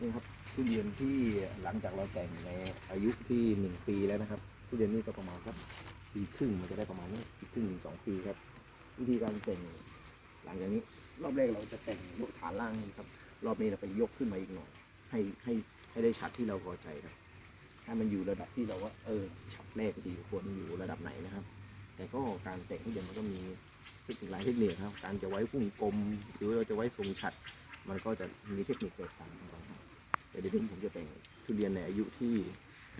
นี่ครับทุเรียนที่หลังจากเราแต่งในอายุที่หนึ่งปีแล้วนะครับ ทุเรียนนี่ก็ประมาณสักปีครึ่งมันจะได้ประมาณนี้ปีครึ่งถึงสองปีครับ วิธีการแต่งหลังจากนี้ รอบแรกเราจะแต่งยกฐานล่างนะครับ รอบนี้เราไปยกขึ้นมาอีกหน่อยให้ให้ให้ได้ชัดที่เราพอใจครับให้มันอยู่ระดับที่เราว่า เออชัดแรกดีควรอยู่ระดับไหนนะครับ แต่ก็การแต่งทุเรียนมันก็มีเทคนิคหลายเทคนิคครับ การจะไว้พุ่งกลมหรือเราจะไว้ทรงฉัด มันก็จะมีเทคนิคแตกต่างกันครับ แต่เดี๋ยวนี้ผมจะแต่งทุเรียนในอายุที่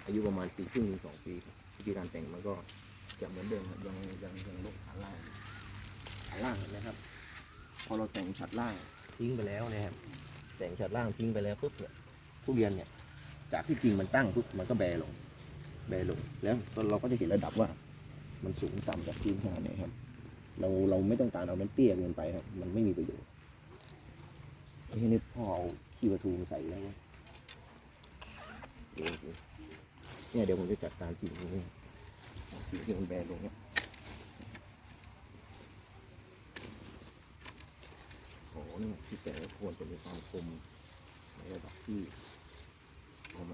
อายุประมาณปีครึ่งถึงสองปีครับวิธีการแต่งมันก็จะเหมือนเดิมครับยังยังยังลกฐานล่างฐานล่างเห็นไหมครับ พอเราแต่งฉัดล่างทิ้งไปแล้วนะครับแต่งฉัดล่างทิ้งไปแล้วปุ๊บเนี่ยทุเรียนเนี่ย จากที่จริงมันตั้งปุ๊บมันก็แบลง แบลงแล้วเราก็จะเห็นระดับว่า มันสูงต่ำจากพื้นขนาดไหนครับ เราเราไม่ต้องการเอามันเตี้ยเกินไปครับ มันไม่มีประโยชน์ไอ้ที่นี่พ่อเอาขี้ประทูมาใส่แล้วเว้ยเดี๋ยวดูเนี่ยเดี๋ยวผมจะจัดการกิ่งนี้กิ่งที่มันแบนลงเนี่ยโอ้โหนี่ที่แต่ละควรจะมีความคมในระดับที่ผม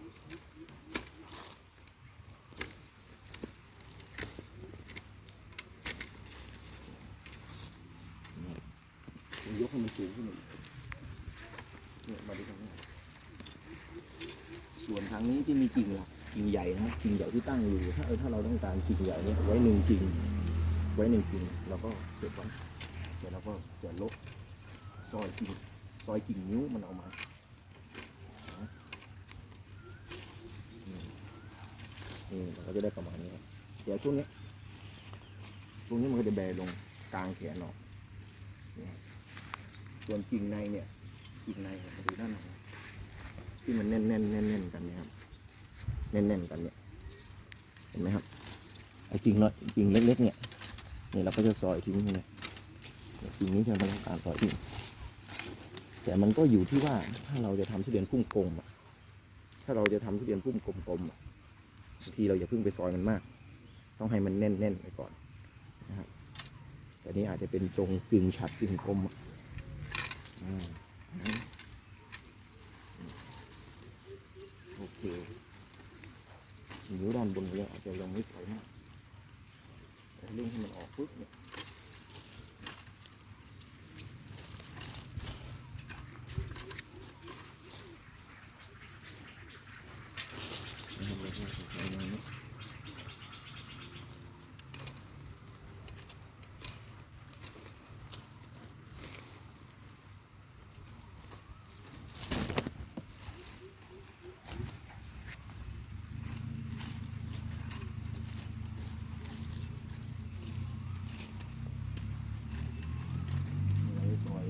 ยกให้มันสูงขึ้นมาอีกเนี่ยมาดูทางนี้ ส่วนทางนี้ที่มีกิ่งหลักกิ่งใหญ่นะกิ่งใหญ่ที่ตั้งอยู่ ถ้าเออถ้าเราต้องการกิ่งใหญ่เนี่ยไว้หนึ่งกิ่งไว้หนึ่งกิ่งเราก็เก็บไว้เดี๋ยวเราก็จะลบซอยกิ่งซอยกิ่งนิ้วมันออกมานี่เราก็จะได้ประมาณนี้ครับเดี๋ยวช่วงนี้ช่วงนี้มันก็จะแบลงกลางแขนออกส่วนกิ่งในเนี่ยกิ่งในเนี่ยมาดูด้านใน ที่มันแน่นแน่นแน่นแน่นกันเนี่ยครับแน่นแน่นกันเนี่ยเห็นไหมครับไอ้จริงนาะจริงเล็ก ๆ เนี่ยนี่เราก็จะซอยทิ้งเลยเนี่ยจริงนี้จะเป็นการซอยทิ้งแต่มันก็อยู่ที่ว่าถ้าเราจะทำทุเรียนพุ่มกลมถ้าเราจะทำทุเรียนพุ่มกลมๆบางทีเราอย่าเพิ่งไปซอยมันมาก ต้องให้มันแน่นแน่นๆไปก่อนนะครับแต่นี่อาจจะเป็นทรงกึ่งฉัดกึ่งกลมอะอืม โอเค นิ้วด้านบนเนี่ยอาจจะยังไม่สวยมากแต่เรื่องที่มันออกปุ๊บเนี่ยนะครับเราจะใช้แนนี้เราจะซอย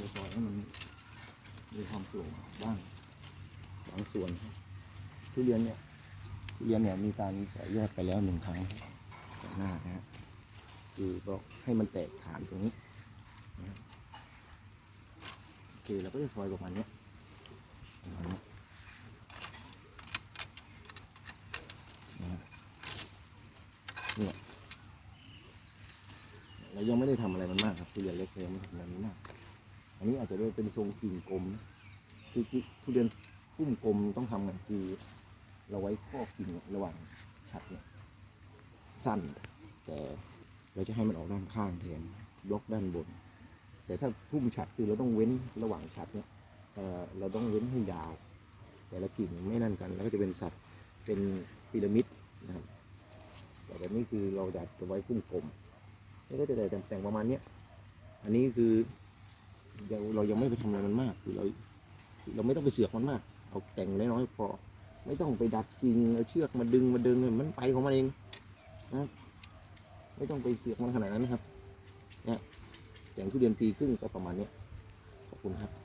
เรียเราซอยให้มันมีความโปร่งบ้างบางส่วนทุเรียนเนี่ยทุเรียนเนี่ยมีการสอยยอดไปแล้วหนึ่งครั้งก่อหน้านะฮะคือบอกให้มันแตกฐานตรงนี้นะโอเคเราก็จะซอยประมาณเนี้ยประมาณเนี้ยนะครับเนี่ยเรายังไม่ได้ทำอะไรมันมากครับทุเรียนเล็กเรายังไม่ทำอะไรมันมาก อันนี้อาจจะเป็นทรงกิ่งกลมคือทุเรียนพุ่มกลมต้องทำไงคือ เราไว้ข้อกิ่งระหว่างฉัดเนี่ยสั้น แต่เราจะให้มันออกด้านข้างแทนยกด้านบน แต่ถ้าพุ่มฉัดคือเราต้องเว้นระหว่างฉัดเนี่ยเเราต้องเว้นให้ยาว แต่ละกิ่งไม่นั่นกัน แล้วก็จะเป็นสัตว์เป็นพีระมิดนะครับแต่แบบนี้คือเราจะจะไว้พุ่มกลมนี่ก็จะได้แต่งประมาณเนี้ยอันนี้คือ เราเรายังไม่ไปทำอะไรมันมากคือเราเราไม่ต้องไปเสือกมันมาก เอาแต่งน้อยๆพอ ไม่ต้องไปดัดกิ่งเอาเชือกมาดึงมาดึงมันไปของมันเองนะไม่ต้องไปเสือกมันขนาดนั้นนะครับเนี่ยแต่งทุเรียนปีครึ่งก็ประมาณนี้ขอบคุณครับ